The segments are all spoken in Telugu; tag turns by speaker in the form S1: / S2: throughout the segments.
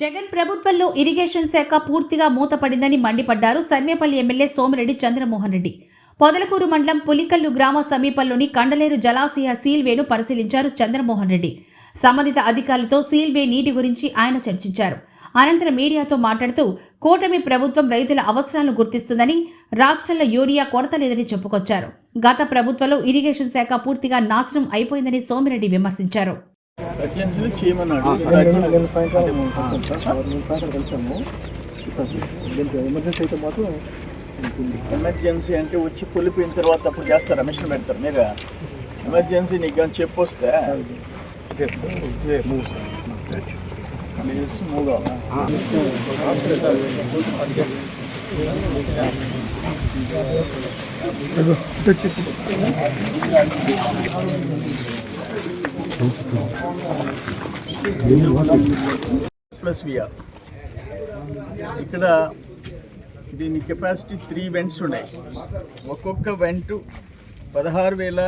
S1: జగన్ ప్రభుత్వంలో ఇరిగేషన్ శాఖ పూర్తిగా మూతపడిందని మండిపడ్డారు సర్వేపల్లి ఎమ్మెల్యే సోమిరెడ్డి చంద్రమోహన్ రెడ్డి. పొదలకూరు మండలం పులికల్లు గ్రామ సమీపంలోని కండలేరు జలాశయ సీల్వేను పరిశీలించారు చంద్రమోహన్ రెడ్డి. సంబంధిత అధికారులతో సీల్వే నీటి గురించి ఆయన చర్చించారు. అనంతరం మీడియాతో మాట్లాడుతూ కూటమి ప్రభుత్వం రైతుల అవసరాలను గుర్తిస్తుందని రాష్ట్రంలో యూరియా కొరత లేదని చెప్పుకొచ్చారు. గత ప్రభుత్వంలో ఇరిగేషన్ శాఖ పూర్తిగా నాశనం అయిపోయిందని సోమిరెడ్డి విమర్శించారు.
S2: చేయమన్నాడు.
S3: నిన్న నిన్న సాయంకాలం కలిసాం సార్. నిన్న సాయంకాలం కలిసాము. చెప్పాను సార్ దీనికి ఎమర్జెన్సీ అయితే మాత్రం
S2: ఎమర్జెన్సీ అంటే వచ్చి పొలిపోయిన తర్వాత అప్పుడు చేస్తారా? మిషన్ పెడతారు. మీరు ఎమర్జెన్సీ నీకు కానీ చెప్పు వస్తే
S3: మూవ్ సార్.
S2: ప్లీజ్ మూవ్ కావాలా
S3: వచ్చేసి
S2: ప్లస్ విఆర్ ఇక్కడ దీని కెపాసిటీ త్రీ వెంట్స్ ఉన్నాయి. ఒక్కొక్క వెంట్ పదహారు వేల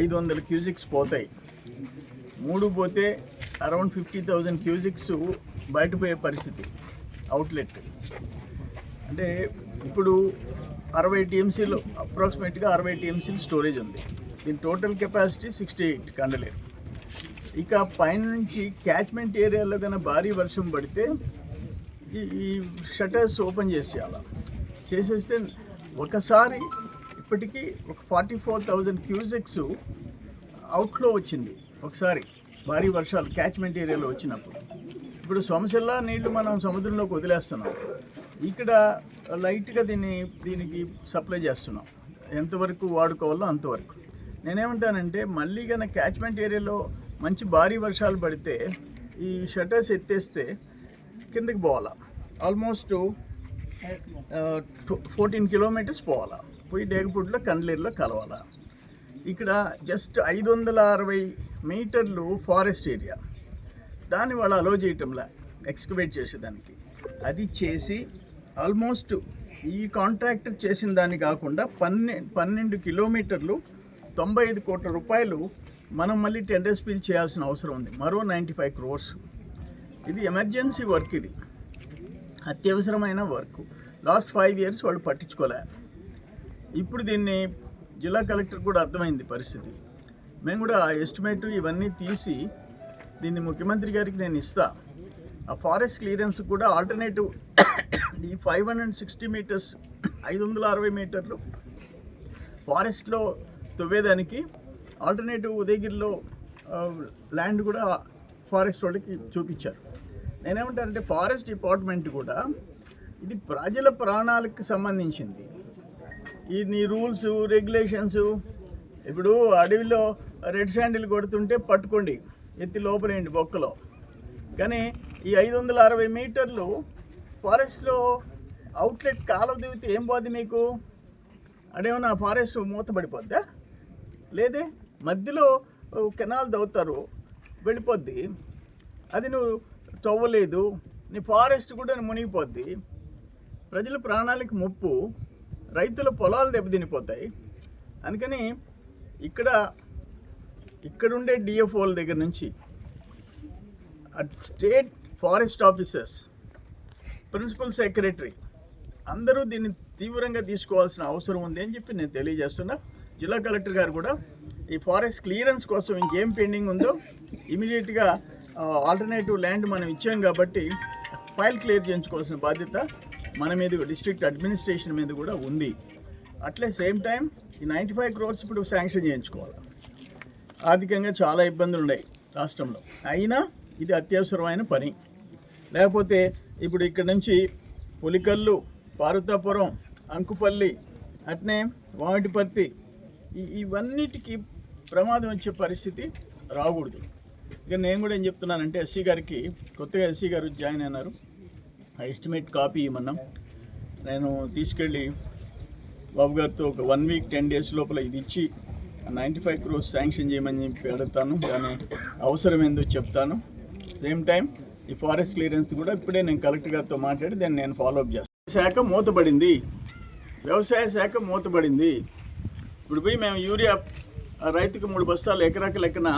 S2: ఐదు వందల క్యూజిక్స్ పోతాయి. మూడు పోతే అరౌండ్ ఫిఫ్టీ థౌజండ్ క్యూజిక్స్ బయటపోయే పరిస్థితి అవుట్లెట్ అంటే ఇప్పుడు అరవై టీఎంసీలు అప్రాక్సిమేట్గా అరవై టీఎంసీలు స్టోరేజ్ ఉంది. దీని total capacity sixty eight Kandaleru ఇక పైనుంచి క్యాచ్మెంట్ ఏరియాలో కన్నా భారీ వర్షం పడితే ఈ ఈ షటర్స్ ఓపెన్ చేసేయాల? చేసేస్తే ఒకసారి ఇప్పటికీ ఒక ఫార్టీ ఫోర్ థౌజండ్ క్యూజెక్స్ అవుట్లో వచ్చింది. ఒకసారి భారీ వర్షాలు క్యాచ్మెంట్ ఏరియాలో వచ్చినప్పుడు. ఇప్పుడు సొమశల్లా నీళ్ళు మనం సముద్రంలోకి వదిలేస్తున్నాం. ఇక్కడ లైట్గా దీన్ని దీనికి సప్లై చేస్తున్నాం. ఎంతవరకు వాడుకోవాలో అంతవరకు. నేనేమంటానంటే మళ్ళీ కనుక క్యాచ్మెంట్ ఏరియాలో మంచి భారీ వర్షాలు పడితే ఈ షటర్స్ ఎత్తేస్తే కిందకి పోవాలా. ఆల్మోస్ట్ ఫోర్టీన్ కిలోమీటర్స్ పోవాలా. పోయి డేగపూట్లో కండ్లేరులో కలవాలా. ఇక్కడ జస్ట్ ఐదు వందల అరవై మీటర్లు ఫారెస్ట్ ఏరియా దాన్ని వాళ్ళు అలో చేయటంలా ఎక్స్కవేట్ చేసేదానికి. అది చేసి ఆల్మోస్ట్ ఈ కాంట్రాక్టర్ చేసిన దాన్ని కాకుండా పన్నె పన్నెండు కిలోమీటర్లు తొంభై ఐదు కోట్ల రూపాయలు మనం మళ్ళీ టెండర్స్ బిల్ చేయాల్సిన అవసరం ఉంది. మరో నైంటీ ఫైవ్ క్రోర్స్ ఇది ఎమర్జెన్సీ వర్క్ ఇది. అత్యవసరమైన వర్క్ లాస్ట్ ఫైవ్ ఇయర్స్ వాళ్ళు పట్టించుకోలే. ఇప్పుడు దీన్ని జిల్లా కలెక్టర్ కూడా అర్థమైంది పరిస్థితి. మేము కూడా ఆ ఎస్టిమేట్ ఇవన్నీ తీసి దీన్ని ముఖ్యమంత్రి గారికి నేను ఇస్తా. ఆ ఫారెస్ట్ క్లియరెన్స్ కూడా ఆల్టర్నేటివ్ ఈ ఫైవ్ హండ్రెడ్ సిక్స్టీ మీటర్స్ ఐదు వందల అరవై మీటర్లు ఫారెస్ట్లో తవ్వేదానికి ఆల్టర్నేటివ్ ఉదయగిరిలో ల్యాండ్ కూడా ఫారెస్ట్ వాళ్ళకి చూపించారు. నేనేమంటానంటే ఫారెస్ట్ డిపార్ట్మెంట్ కూడా ఇది ప్రజల ప్రాణాలకు సంబంధించింది. ఈ నీ రూల్స్ రెగ్యులేషన్స్ ఇప్పుడు అడవిలో రెడ్ శాండిల్ కొడుతుంటే పట్టుకోండి ఎత్తి లోపలేయండి బొక్కలో. కానీ ఈ ఐదు వందల అరవై మీటర్లు ఫారెస్ట్లో అవుట్లెట్ కాలువ దిగితే ఏం పోద్ది మీకు? అడేమన్నా ఫారెస్ట్ మూతపడిపోద్దా? లేదే? మధ్యలో కెనాల్ దవ్వుతారు. వెళ్ళిపోద్ది. అది నువ్వు తవ్వలేదు. నీ ఫారెస్ట్ కూడా మునిగిపోద్ది. ప్రజల ప్రాణాలకు ముప్పు. రైతుల పొలాలు దెబ్బతినిపోతాయి. అందుకని ఇక్కడ ఇక్కడుండే డిఎఫ్ఓల దగ్గర నుంచి at state forest officers principal secretary అందరూ దీన్ని తీవ్రంగా తీసుకోవాల్సిన అవసరం ఉంది అని చెప్పి నేను తెలియజేస్తున్నా. జిల్లా కలెక్టర్ గారు కూడా ఈ ఫారెస్ట్ క్లియరెన్స్ కోసం ఇంకేం పెండింగ్ ఉందో ఇమీడియట్గా ఆల్టర్నేటివ్ ల్యాండ్ మనం ఇచ్చాం కాబట్టి ఫైల్ క్లియర్ చేయించుకోవాల్సిన బాధ్యత మన మీద డిస్ట్రిక్ట్ అడ్మినిస్ట్రేషన్ మీద కూడా ఉంది. అట్లే సేమ్ టైం ఈ నైంటీ ఫైవ్ క్రోర్స్ ఇప్పుడు శాంక్షన్ చేయించుకోవాలి. ఆర్థికంగా చాలా ఇబ్బందులు ఉన్నాయి రాష్ట్రంలో. అయినా ఇది అత్యవసరమైన పని. లేకపోతే ఇప్పుడు ఇక్కడ నుంచి పులికల్లు పార్వతాపురం అంకుపల్లి అట్నే వామిటిపర్తి ఇవన్నిటికీ ప్రమాదం వచ్చే పరిస్థితి రాకూడదు. ఇక నేను కూడా ఏం చెప్తున్నానంటే ఎస్సీ గారికి కొత్తగా ఎస్సీ గారు జాయిన్ అయినారు. ఆ ఎస్టిమేట్ కాపీ ఇవ్వమన్నాం. నేను తీసుకెళ్ళి బాబు గారితో ఒక వన్ వీక్ టెన్ డేస్ లోపల ఇది ఇచ్చి నైంటీ ఫైవ్ క్రోర్స్ శాంక్షన్ చేయమని చెప్పి అడుగుతాను దాని అవసరం ఏందో చెప్తాను. సేమ్ టైం ఈ ఫారెస్ట్ క్లియరెన్స్ కూడా ఇప్పుడే నేను కలెక్టర్ గారితో మాట్లాడి దాన్ని నేను ఫాలోఅప్ చేస్తాను. శాఖ మూతపడింది. వ్యవసాయ శాఖ మూతపడింది. ఇప్పుడు పోయి మేము యూరియా రైతుకు మూడు బస్తాలు ఎకరాకి లెక్కన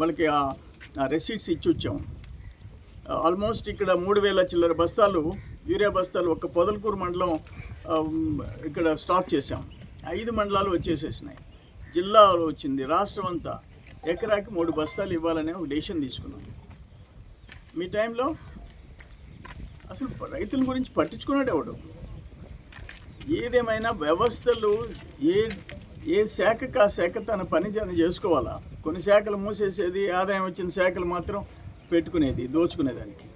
S2: వాళ్ళకి ఆ రెసీట్స్ ఇచ్చి వచ్చాము ఆల్మోస్ట్ ఇక్కడ మూడు వేల చిల్లర బస్తాలు యూరియా బస్తాలు ఒక పొదలకూరు మండలం ఇక్కడ స్టాక్ చేసాం ఐదు మండలాలు వచ్చేసేసినాయి. జిల్లాలో వచ్చింది రాష్ట్రం అంతా. ఎకరాకి మూడు బస్తాలు ఇవ్వాలనే ఒక డెసిషన్ తీసుకున్నాం. మీ టైంలో అసలు రైతుల గురించి పట్టించుకున్నాడు ఎవడు? ఏదేమైనా వ్యవస్థలు ఏ ఏ శాఖకు ఆ శాఖ తన పని తను చేసుకోవాలా? కొన్ని శాఖలు మూసేసేది ఆదాయం వచ్చిన శాఖలు మాత్రం పెట్టుకునేది దోచుకునేదానికి.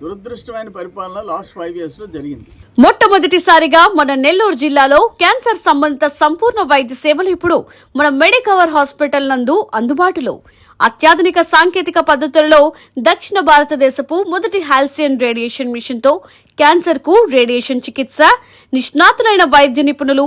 S2: దురదృష్టమైన పరిపాలన లాస్ట్ ఫైవ్ ఇయర్స్లో జరిగింది.
S4: మొట్టమొదటిసారిగా మన నెల్లూరు జిల్లాలో క్యాన్సర్ సంబంధిత సంపూర్ణ వైద్య సేవలు ఇప్పుడు మన మెడికవర్ హాస్పిటల్ నందు అందుబాటులో. అత్యాధునిక సాంకేతిక పద్ధతులలో దక్షిణ భారతదేశపు మొదటి హాల్సియన్ రేడియేషన్ మిషన్తో క్యాన్సర్కు రేడియేషన్ చికిత్స నిష్ణాతులైన వైద్య నిపుణులు